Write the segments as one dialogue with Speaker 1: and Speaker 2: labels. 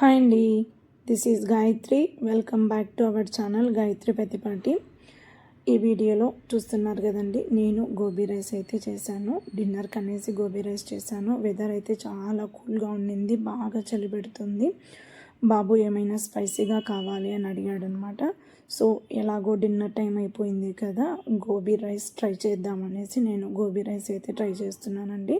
Speaker 1: Hi అండి. This is Gayatri welcome back to our channel Gayatri Peddapati ఈ వీడియోలో చూస్తున్నారు కదండి నేను గోబీ రైస్ అయితే చేశాను. డిన్నర్కి అనేసి గోబీ రైస్ చేశాను. వెదర్ అయితే చాలా కూల్గా ఉండింది బాగా చలి పెడుతుంది. బాబు ఏమైనా స్పైసీగా కావాలి అని అడిగాడు అనమాట సో ఎలాగో డిన్నర్ టైం అయిపోయింది కదా గోబీ రైస్ ట్రై చేద్దామనేసి నేను గోబీ రైస్ అయితే ట్రై చేస్తున్నానండి.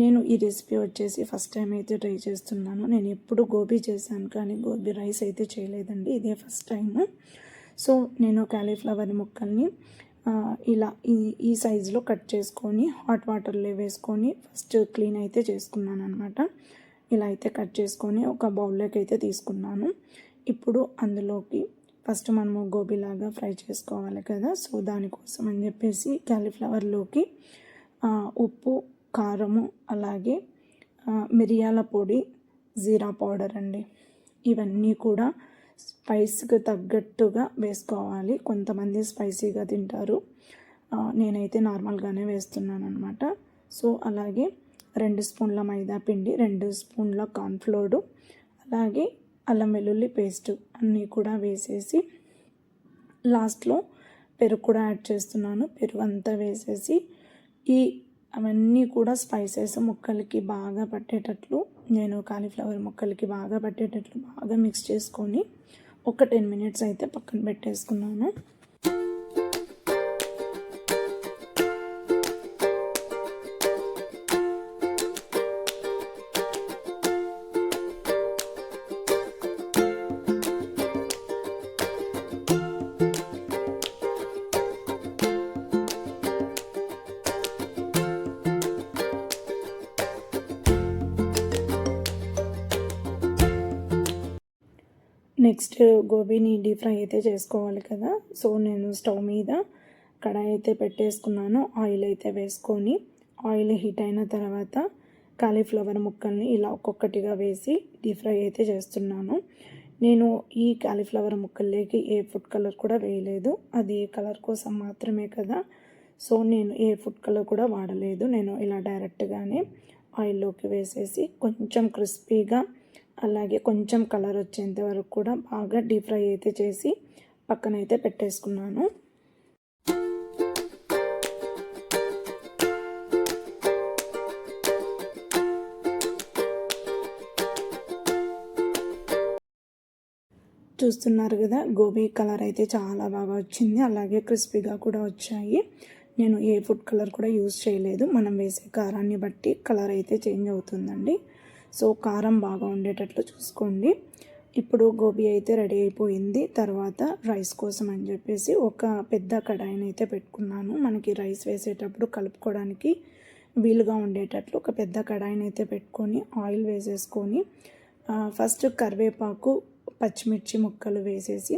Speaker 1: నేను ఈ రెసిపీ వచ్చేసి ఫస్ట్ టైం అయితే ట్రై చేస్తున్నాను. నేను ఎప్పుడు గోబీ చేశాను కానీ గోబీ రైస్ అయితే చేయలేదండి. ఇదే ఫస్ట్ టైము సో నేను క్యాలీఫ్లవర్ ముక్కల్ని ఇలా ఈ ఈ సైజులో కట్ చేసుకొని హాట్ వాటర్లో వేసుకొని ఫస్ట్ క్లీన్ అయితే చేసుకున్నాను అనమాట ఇలా అయితే కట్ చేసుకొని ఒక బౌల్లోకి అయితే తీసుకున్నాను. ఇప్పుడు అందులోకి ఫస్ట్ మనము గోబీలాగా ఫ్రై చేసుకోవాలి కదా. సో దానికోసం అని చెప్పేసి క్యాలీఫ్లవర్లోకి ఉప్పు కారము అలాగే మిరియాల పొడి జీరా పౌడర్ అండి. ఇవన్నీ కూడా స్పైస్కి తగ్గట్టుగా వేసుకోవాలి. కొంతమంది స్పైసీగా తింటారు. నేనైతే నార్మల్గానే వేస్తున్నాను అనమాట సో అలాగే రెండు స్పూన్ల మైదా పిండి రెండు స్పూన్ల కార్న్ఫ్లోర్డు అలాగే అల్లం వెల్లుల్లి పేస్ట్ అన్నీ కూడా వేసేసి లాస్ట్లో పెరుగు కూడా యాడ్ చేస్తున్నాను. పెరుగు అంతా వేసేసి ఈ అవన్నీ కూడా స్పైసెస్ ముక్కలకి బాగా పట్టేటట్లు నేను కాలీఫ్లవర్ ముక్కలకి బాగా పట్టేటట్లు బాగా మిక్స్ చేసుకొని ఒక టెన్ మినిట్స్ అయితే పక్కన పెట్టేసుకున్నాను. నెక్స్ట్ గోబీని డీప్ ఫ్రై అయితే చేసుకోవాలి కదా. సో నేను స్టవ్ మీద కడాయి అయితే పెట్టేసుకున్నాను. ఆయిల్ అయితే వేసుకొని ఆయిల్ హీట్ అయిన తర్వాత కాలీఫ్లవర్ ముక్కల్ని ఇలా ఒక్కొక్కటిగా వేసి డీప్ ఫ్రై అయితే చేస్తున్నాను. నేను ఈ కాలీఫ్లవర్ ముక్కల్లోకి ఏ ఫుడ్ కలర్ కూడా వేయలేదు. అది కలర్ కోసం మాత్రమే కదా. సో నేను ఏ ఫుడ్ కలర్ కూడా వాడలేదు. నేను ఇలా డైరెక్ట్గానే ఆయిల్లోకి వేసేసి కొంచెం క్రిస్పీగా అలాగే కొంచెం కలర్ వచ్చేంత వరకు కూడా బాగా డీప్ ఫ్రై అయితే చేసి పక్కనైతే పెట్టేసుకున్నాను. చూస్తున్నారు కదా గోబీ కలర్ అయితే చాలా బాగా వచ్చింది. అలాగే క్రిస్పీగా కూడా వచ్చాయి. నేను ఏ ఫుడ్ కలర్ కూడా యూజ్ చేయలేదు. మనం వేసే కారాన్ని బట్టి కలర్ అయితే చేంజ్ అవుతుందండి. సో కారం బాగా ఉండేటట్లు చూసుకోండి. ఇప్పుడు గోబీ అయితే రెడీ అయిపోయింది. తర్వాత రైస్ కోసం అని చెప్పేసి ఒక పెద్ద కడాయిని అయితే పెట్టుకున్నాను. మనకి రైస్ వేసేటప్పుడు కలుపుకోవడానికి వీలుగా ఉండేటట్లు ఒక పెద్ద కడాయిని అయితే పెట్టుకొని ఆయిల్ వేసేసుకొని ఫస్ట్ కరివేపాకు పచ్చిమిర్చి ముక్కలు వేసేసి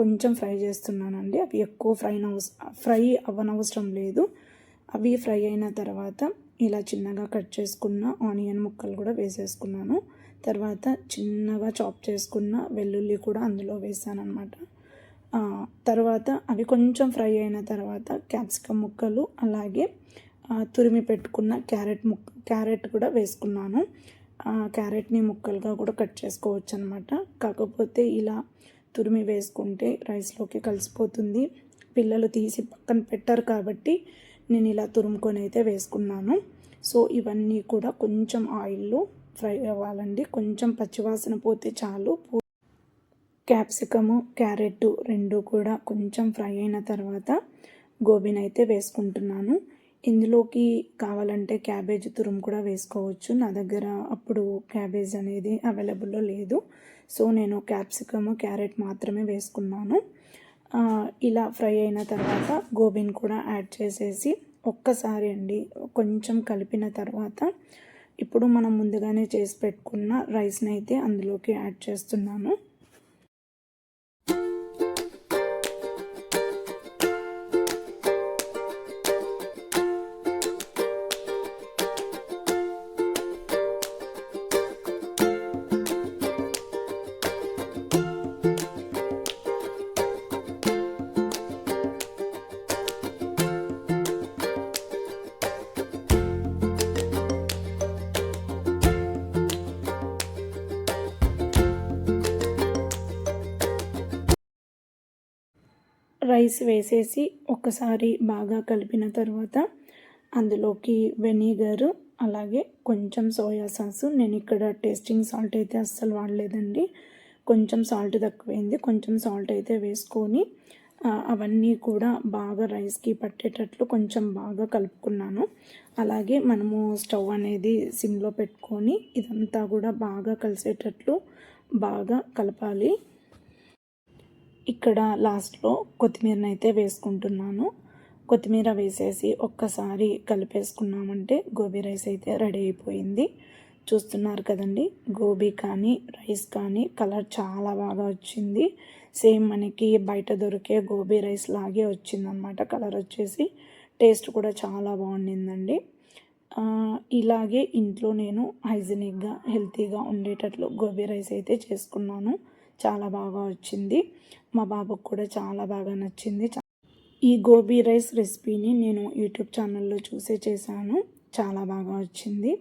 Speaker 1: కొంచెం ఫ్రై చేస్తున్నానండి. అవి ఎక్కువ ఫ్రై ఫ్రై అవ్వనవసరం లేదు. అవి ఫ్రై అయిన తర్వాత ఇలా చిన్నగా కట్ చేసుకున్న ఆనియన్ ముక్కలు కూడా వేసేసుకున్నాను. తర్వాత చిన్నగా చాప్ చేసుకున్న వెల్లుల్లి కూడా అందులో వేసాను అనమాట తర్వాత అవి కొంచెం ఫ్రై అయిన తర్వాత క్యాప్సికమ్ ముక్కలు అలాగే తురిమి పెట్టుకున్న క్యారెట్ ముక్క క్యారెట్ కూడా వేసుకున్నాను. క్యారెట్ని ముక్కలుగా కూడా కట్ చేసుకోవచ్చు అనమాట కాకపోతే ఇలా తురిమి వేసుకుంటే రైస్లోకి కలిసిపోతుంది. పిల్లలు తీసి పక్కన పెట్టారు కాబట్టి నేను ఇలా తురుముకొని అయితే వేసుకున్నాను. సో ఇవన్నీ కూడా కొంచెం ఆయిల్లో ఫ్రై అవ్వాలండి. కొంచెం పచ్చివాసన పోతే చాలు. క్యాప్సికము క్యారెట్ రెండు కూడా కొంచెం ఫ్రై అయిన తర్వాత గోబీని అయితే వేసుకుంటున్నాను. ఇందులోకి కావాలంటే క్యాబేజ్ తురుము కూడా వేసుకోవచ్చు. నా దగ్గర అప్పుడు క్యాబేజ్ అనేది అవైలబుల్లో లేదు. సో నేను క్యాప్సికము క్యారెట్ మాత్రమే వేసుకున్నాను. ఇలా ఫ్రై అయిన తర్వాత గోబీని కూడా యాడ్ చేసేసి ఒక్కసారి అండి కొంచెం కలిపిన తర్వాత ఇప్పుడు మనం ముందుగానే చేసి పెట్టుకున్న రైస్ని అయితే అందులోకి యాడ్ చేస్తున్నాను. రైస్ వేసేసి ఒకసారి బాగా కలిపిన తర్వాత అందులోకి వెనిగర్ అలాగే కొంచెం సోయా సాస్. నేను ఇక్కడ టేస్టింగ్ సాల్ట్ అయితే అస్సలు వాడలేదండి. కొంచెం సాల్ట్ తక్కువైంది. కొంచెం సాల్ట్ అయితే వేసుకొని అవన్నీ కూడా బాగా రైస్కి పట్టేటట్లు కొంచెం బాగా కలుపుకున్నాను. అలాగే మనము స్టవ్ అనేది సిమ్లో పెట్టుకొని ఇదంతా కూడా బాగా కలిసేటట్లు బాగా కలపాలి. ఇక్కడ లాస్ట్లో కొత్తిమీరని అయితే వేసుకుంటున్నాను. కొత్తిమీర వేసేసి ఒక్కసారి కలిపేసుకున్నామంటే గోబీ రైస్ అయితే రెడీ అయిపోయింది. చూస్తున్నారు కదండి గోబీ కానీ రైస్ కానీ కలర్ చాలా బాగా వచ్చింది. సేమ్ మనకి బయట దొరికే గోబీ రైస్ లాగే వచ్చిందనమాట కలర్ వచ్చేసి. టేస్ట్ కూడా చాలా బాగుండిందండి. ఇలాగే ఇంట్లో నేను హైజీనిక్గా హెల్తీగా ఉండేటట్లు గోబీ రైస్ అయితే చేసుకున్నాను. చాలా బాగా వచ్చింది. మా బాబుకు కూడా చాలా బాగా నచ్చింది. ఈ గోబీ రైస్ రెసిపీని నేను యూట్యూబ్ ఛానల్లో చూసే చేశాను. చాలా బాగా వచ్చింది.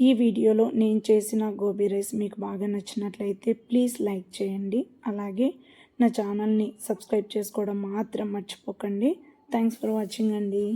Speaker 1: ఈ వీడియోలో నేను చేసిన గోబీ రైస్ మీకు బాగా నచ్చినట్లయితే ప్లీజ్ లైక్ చేయండి. అలాగే నా ఛానల్ని సబ్స్క్రైబ్ చేసుకోవడం మాత్రం మర్చిపోకండి. థ్యాంక్స్ ఫర్ వాచింగ్ అండి.